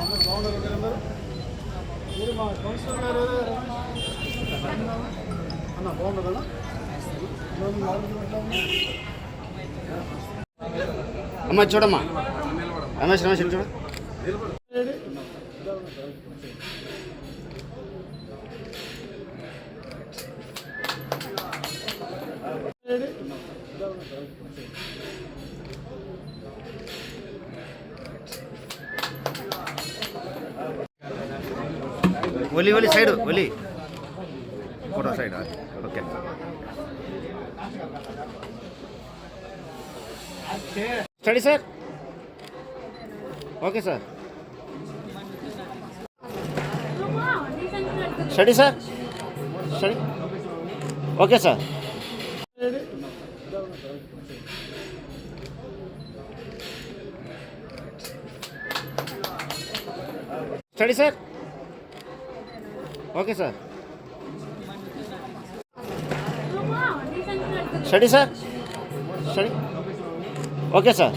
అందరూ బాగున్నారు మీరందరూ మీరు మా కౌన్సిలర్ గారు అన్న ఉంది? అమ్మ చూడమ్మా. రమేష్ రమేష్ చూడు? ఒలి ఒలి side Oli photo side okay steady sir okay sir steady sir steady okay sir steady sir okay sir. Steady sir? Steady okay sir.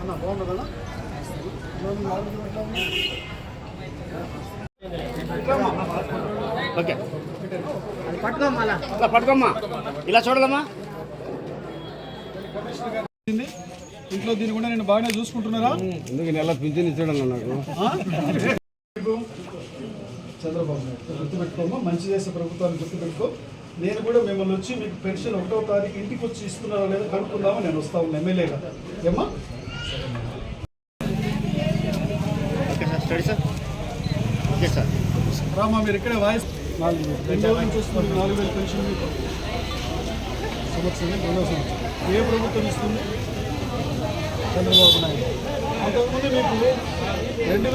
అన్న? ఓకే. ఇలా పట్టుకోమ్మా. ఇలా ఇంట్లో దీని కూడా నేను బాగానే చూసుకుంటున్నారా? ఎందుకు నెల పింఛన్ ఇచ్చాడు నాకు? చంద్రబాబు నాయుడు గుర్తుపెట్టుకోమా మంచి చేసే ప్రభుత్వాన్ని గుర్తుపెట్టుకో. నేను కూడా మిమ్మల్ని వచ్చి మీకు పెన్షన్ ఒకటో తారీఖు ఇంటికి వచ్చి ఇస్తున్నారా లేదా కనుక్కుందామని నేను వస్తా ఉన్నా ఎమ్మెల్యేగా ఏమ్మా? Okay sir steady sir. Okay sir. Rama మీరు ఇక్కడే వాయిస్ నాలుగు వేలు. రెండు రోజుల వస్తుంది నాలుగు వేలు పెన్షన్ మీకు. సంవత్సరం రెండో సంవత్సరం. ఏ ప్రభుత్వం ఇస్తుంది? చంద్రబాబు నాయుడు. అంతకుముందు మీకు రెండు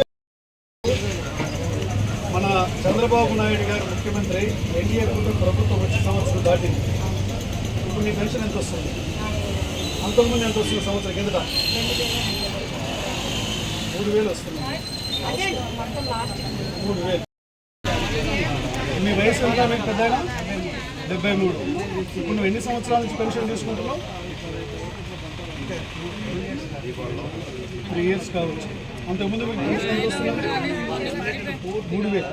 మన చంద్రబాబు నాయుడు గారు ముఖ్యమంత్రి ఎన్డీఏ కూటమి ప్రభుత్వం వచ్చిన సంవత్సరం దాటింది. ఇప్పుడు నీ పెన్షన్ ఎంత వస్తుంది? అంతకుముందు ఎంత వస్తుంది సంవత్సరం కిందట? మూడు వేలు వస్తుంది. మూడు వేలు. మీ వయసు ఎంత? మీకు పెద్దగా డెబ్బై మూడు. ఇప్పుడు నువ్వు ఎన్ని సంవత్సరాల నుంచి పెన్షన్ తీసుకుంటున్నావు? త్రీ ఇయర్స్ కావచ్చు. అంతకుముందు వస్తుంది మూడు వేలు.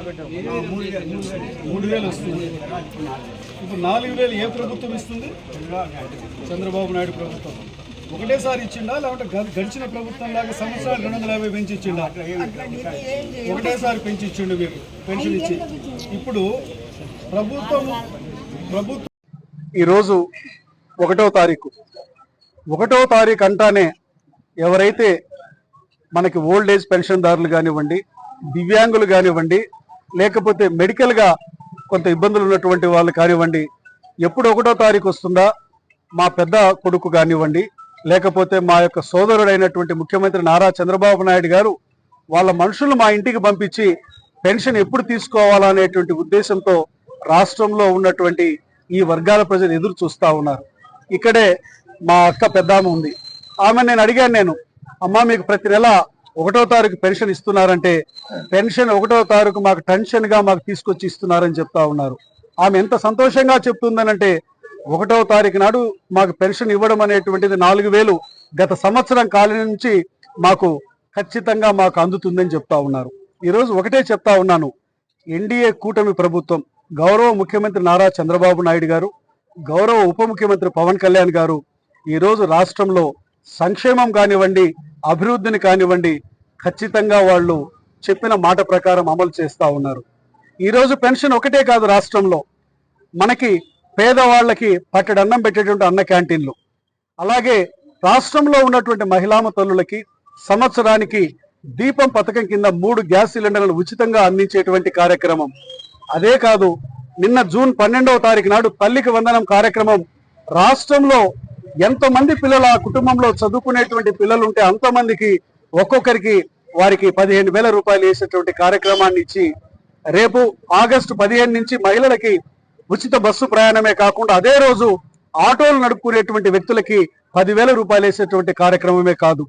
మూడు వేలు వస్తుంది. ఇప్పుడు నాలుగు వేలు ఏ ప్రభుత్వం ఇస్తుంది? చంద్రబాబు నాయుడు ప్రభుత్వం. ఒకటేసారి ఇచ్చిండా? లేకుంటే గ- గడిచిన ప్రభుత్వం లాగా సంవత్సరాలు రెండు వందల యాభై పెంచి ఇచ్చిండా ఒకటేసారి పెంచి ఇచ్చిండు మీకు పెన్షన్ ఇచ్చి. ఇప్పుడు ప్రభుత్వం ప్రభుత్వం ఈరోజు ఒకటో తారీఖు. ఒకటో తారీఖు అంటానే ఎవరైతే మనకి ఓల్డ్ ఏజ్ పెన్షన్దారులు కానివ్వండి దివ్యాంగులు కానివ్వండి లేకపోతే మెడికల్గా కొంత ఇబ్బందులు ఉన్నటువంటి వాళ్ళు కానివ్వండి ఎప్పుడు ఒకటో తారీఖు వస్తుందా? మా పెద్ద కొడుకు కానివ్వండి లేకపోతే మా యొక్క సోదరుడైనటువంటి ముఖ్యమంత్రి నారా చంద్రబాబు నాయుడు గారు వాళ్ళ మనుషులు మా ఇంటికి పంపించి పెన్షన్ ఎప్పుడు తీసుకోవాలనేటువంటి ఉద్దేశంతో రాష్ట్రంలో ఉన్నటువంటి ఈ వర్గాల ప్రజలు ఎదురు చూస్తూ ఉన్నారు. ఇక్కడే మా అక్క పెద్దామ ఉంది. ఆమె నేను అడిగాను నేను అమ్మ మీకు ప్రతి నెల ఒకటో తారీఖు పెన్షన్ ఇస్తున్నారంటే పెన్షన్ ఒకటో తారీఖు మాకు టెన్షన్గా మాకు తీసుకొచ్చి ఇస్తున్నారని చెప్తా ఉన్నారు. ఆమె ఎంత సంతోషంగా చెప్తుందనంటే ఒకటో తారీఖు నాడు మాకు పెన్షన్ ఇవ్వడం అనేటువంటిది నాలుగు వేలు గత సంవత్సరం కాలం నుంచి మాకు ఖచ్చితంగా మాకు అందుతుందని చెప్తా ఉన్నారు. ఈరోజు ఒకటే చెప్తా ఉన్నాను. ఎన్డీఏ కూటమి ప్రభుత్వం గౌరవ ముఖ్యమంత్రి నారా చంద్రబాబు నాయుడు గారు గౌరవ ఉప ముఖ్యమంత్రి పవన్ కళ్యాణ్ గారు ఈరోజు రాష్ట్రంలో సంక్షేమం కానివ్వండి అభివృద్ధిని కానివ్వండి ఖచ్చితంగా వాళ్ళు చెప్పిన మాట ప్రకారం అమలు చేస్తా ఉన్నారు. ఈరోజు పెన్షన్ ఒకటే కాదు రాష్ట్రంలో. మనకి పేదవాళ్ళకి పట్టడన్నం పెట్టేటువంటి అన్న క్యాంటీన్లు. అలాగే రాష్ట్రంలో ఉన్నటువంటి మహిళామ తల్లులకి సంవత్సరానికి దీపం పథకం కింద మూడు గ్యాస్ సిలిండర్లను ఉచితంగా అందించేటువంటి కార్యక్రమం. అదే కాదు నిన్న జూన్ పన్నెండవ తారీఖు నాడు తల్లికి వందనం కార్యక్రమం రాష్ట్రంలో ఎంతమంది పిల్లలు ఆ కుటుంబంలో చదువుకునేటువంటి పిల్లలు ఉంటే అంతమందికి ఒక్కొక్కరికి వారికి పదిహేను వేల రూపాయలు వేసేటువంటి కార్యక్రమాన్ని ఇచ్చి రేపు ఆగస్టు పదిహేను నుంచి మహిళలకి ఉచిత బస్సు ప్రయాణమే కాకుండా అదే రోజు ఆటోలు నడుపుకునేటువంటి వ్యక్తులకి పదివేల రూపాయలు వేసేటువంటి కార్యక్రమమే కాదు.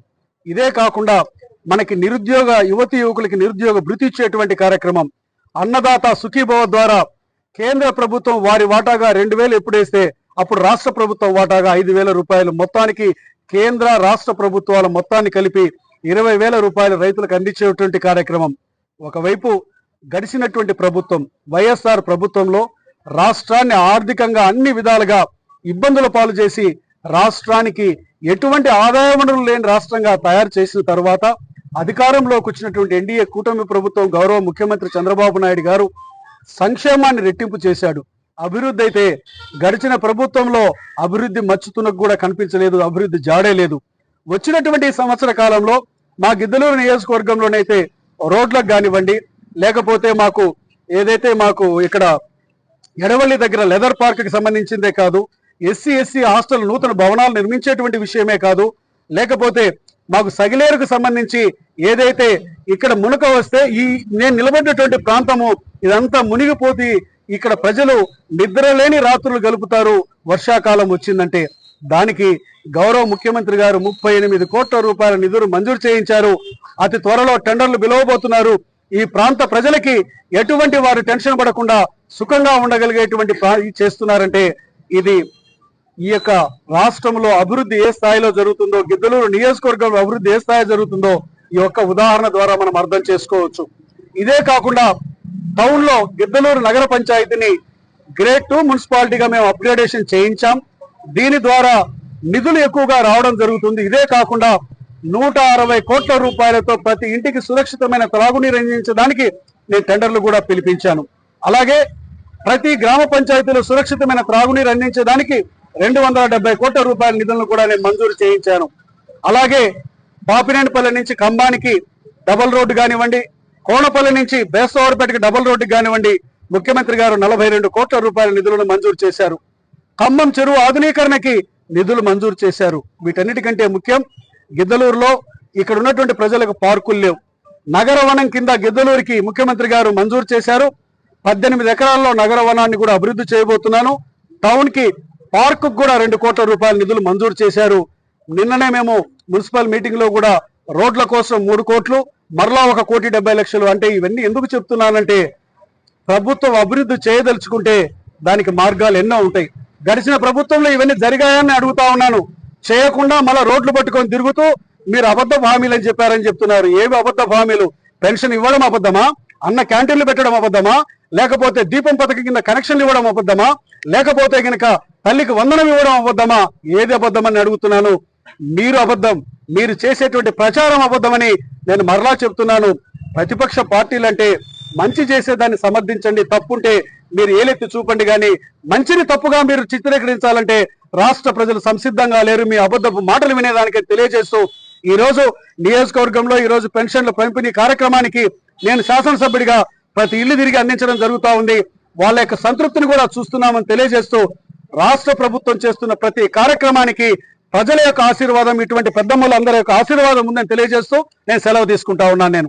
ఇదే కాకుండా మనకి నిరుద్యోగ యువతి యువకులకి నిరుద్యోగ భృతి ఇచ్చేటువంటి కార్యక్రమం. అన్నదాత సుఖీభవ ద్వారా కేంద్ర ప్రభుత్వం వారి వాటాగా రెండు వేలు ఎప్పుడేస్తే అప్పుడు రాష్ట్ర ప్రభుత్వం వాటాగా ఐదు వేల రూపాయలు మొత్తానికి కేంద్ర రాష్ట్ర ప్రభుత్వాల మొత్తాన్ని కలిపి ఇరవై వేల రూపాయలు రైతులకు అందించేటువంటి కార్యక్రమం. ఒకవైపు గడిచినటువంటి ప్రభుత్వం వైఎస్ఆర్ ప్రభుత్వంలో రాష్ట్రాన్ని ఆర్థికంగా అన్ని విధాలుగా ఇబ్బందుల పాలు చేసి రాష్ట్రానికి ఎటువంటి ఆదాయ వనరులు లేని రాష్ట్రంగా తయారు చేసిన తర్వాత అధికారంలోకి వచ్చినటువంటి ఎన్డీఏ కూటమి ప్రభుత్వం గౌరవ ముఖ్యమంత్రి చంద్రబాబు నాయుడు గారు సంక్షేమాన్ని రెట్టింపు చేశాడు. అభివృద్ధి అయితే గడిచిన ప్రభుత్వంలో అభివృద్ధి మచ్చుతున్నకు కూడా కనిపించలేదు అభివృద్ధి జాడే లేదు. వచ్చినటువంటి సంవత్సర కాలంలో మా గిద్దలూరు నియోజకవర్గంలోనైతే రోడ్లకు కానివ్వండి లేకపోతే మాకు ఏదైతే మాకు ఇక్కడ ఎడవల్లి దగ్గర లెదర్ పార్క్కి సంబంధించిందే కాదు ఎస్సీ ఎస్సీ హాస్టల్ నూతన భవనాలు నిర్మించేటువంటి విషయమే కాదు లేకపోతే మాకు సగిలేరుకు సంబంధించి ఏదైతే ఇక్కడ మునక వస్తే ఈ నేను నిలబడినటువంటి ప్రాంతము ఇదంతా మునిగిపోతే ఇక్కడ ప్రజలు నిద్రలేని రాత్రులు గలుపుతారు. వర్షాకాలం వచ్చిందంటే దానికి గౌరవ ముఖ్యమంత్రి గారు ముప్పై ఎనిమిది కోట్ల రూపాయల నిధులు మంజూరు చేయించారు. అతి త్వరలో టెండర్లు పిలువబోతున్నారు. ఈ ప్రాంత ప్రజలకి ఎటువంటి వారు టెన్షన్ పడకుండా సుఖంగా ఉండగలిగేటువంటి చేస్తున్నారంటే ఇది ఈ యొక్క రాష్ట్రంలో అభివృద్ధి ఏ స్థాయిలో జరుగుతుందో గిద్దలూరు నియోజకవర్గంలో అభివృద్ధి ఏ స్థాయి జరుగుతుందో ఈ యొక్క ఉదాహరణ ద్వారా మనం అర్థం చేసుకోవచ్చు. ఇదే కాకుండా టౌన్లో గిద్దలూరు నగర పంచాయతీని గ్రేడ్ టూ మున్సిపాలిటీగా మేము అప్గ్రేడేషన్ చేయించాం. దీని ద్వారా నిధులు ఎక్కువగా రావడం జరుగుతుంది. ఇదే కాకుండా నూట అరవై కోట్ల రూపాయలతో ప్రతి ఇంటికి సురక్షితమైన త్రాగునీరు అందించడానికి నేను టెండర్లు కూడా పిలిపించాను. అలాగే ప్రతి గ్రామ పంచాయతీలో సురక్షితమైన త్రాగునీరు అందించడానికి రెండు వందల డెబ్బై కోట్ల రూపాయల నిధులను కూడా నేను మంజూరు చేయించాను. అలాగే పాపినేనిపల్లి నుంచి కంబానికి డబల్ రోడ్డు కానివ్వండి కోనపల్లి నుంచి బేస్తవారిపేటకి డబల్ రోడ్డు కానివ్వండి ముఖ్యమంత్రి గారు నలభై రెండు కోట్ల రూపాయల నిధులను మంజూరు చేశారు. ఖమ్మం చెరువు ఆధునీకరణకి నిధులు మంజూరు చేశారు. వీటన్నిటికంటే ముఖ్యం గిద్దలూరులో ఇక్కడ ఉన్నటువంటి ప్రజలకు పార్కులు లేవు. నగర వనం కింద గిద్దలూరికి ముఖ్యమంత్రి గారు మంజూరు చేశారు. పద్దెనిమిది ఎకరాల్లో నగర వనాన్ని కూడా అభివృద్ధి చేయబోతున్నాను. టౌన్కి పార్కు కూడా రెండు కోట్ల రూపాయల నిధులు మంజూరు చేశారు. నిన్ననే మేము మున్సిపల్ మీటింగ్లో కూడా రోడ్ల కోసం మూడు కోట్లు మరలా ఒక కోటి డెబ్బై లక్షలు అంటే ఇవన్నీ ఎందుకు చెప్తున్నానంటే ప్రభుత్వం అభివృద్ధి చేయదలుచుకుంటే దానికి మార్గాలు ఎన్నో ఉంటాయి. గడిచిన ప్రభుత్వంలో ఇవన్నీ జరిగాయని అడుగుతా ఉన్నాను. చేయకుండా మళ్ళా రోడ్లు పట్టుకొని తిరుగుతూ మీరు అబద్ధ హామీలు అని చెప్పారని చెప్తున్నారు. ఏవి అబద్ధ హామీలు? పెన్షన్ ఇవ్వడం అబద్ధమా? అన్న క్యాంటీన్లు పెట్టడం అబద్ధమా? లేకపోతే దీపం పథకం కింద కనెక్షన్లు ఇవ్వడం అబద్ధమా? లేకపోతే కనుక తల్లికి వందనం ఇవ్వడం అబద్ధమా? ఏది అబద్ధమని అడుగుతున్నాను. మీరు అబద్ధం మీరు చేసేటువంటి ప్రచారం అబద్ధమని నేను మరలా చెప్తున్నాను. ప్రతిపక్ష పార్టీలు అంటే మంచి చేసేదాన్ని సమర్థించండి. తప్పుంటే మీరు ఏలెత్తి చూపండి కానీ మంచిని తప్పుగా మీరు చిత్రీకరించాలంటే రాష్ట్ర ప్రజలు సంసిద్ధంగా లేరు. మీ అబద్ధపు మాటలు వినేదానికి తెలియజేస్తూ ఈ రోజు నియోజకవర్గంలో ఈ రోజు పెన్షన్ల పంపిణీ కార్యక్రమానికి నేను శాసనసభ్యుడిగా ప్రతి ఇల్లు తిరిగి అందించడం జరుగుతా ఉంది. వాళ్ళ యొక్క సంతృప్తిని కూడా చూస్తున్నామని తెలియజేస్తూ రాష్ట్ర ప్రభుత్వం చేస్తున్న ప్రతి కార్యక్రమానికి ప్రజల యొక్క ఆశీర్వాదం ఇటువంటి పెద్దమ్మలు అందరి యొక్క ఆశీర్వాదం ఉందని తెలియజేస్తూ నేను సెలవు తీసుకుంటా ఉన్నాను నేను.